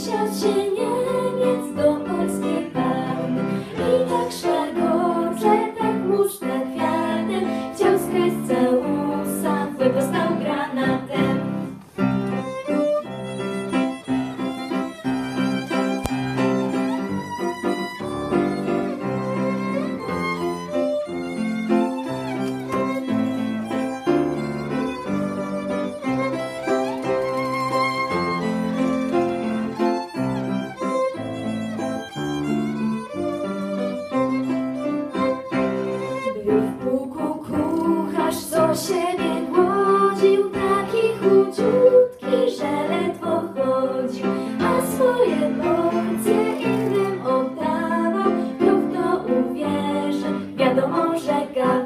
Tysiąc się Niemiec do ciebie głodził, taki że ledwo chodził, a swoje porcje innym oddawał, kto w to uwierzy, wiadomo, że gada.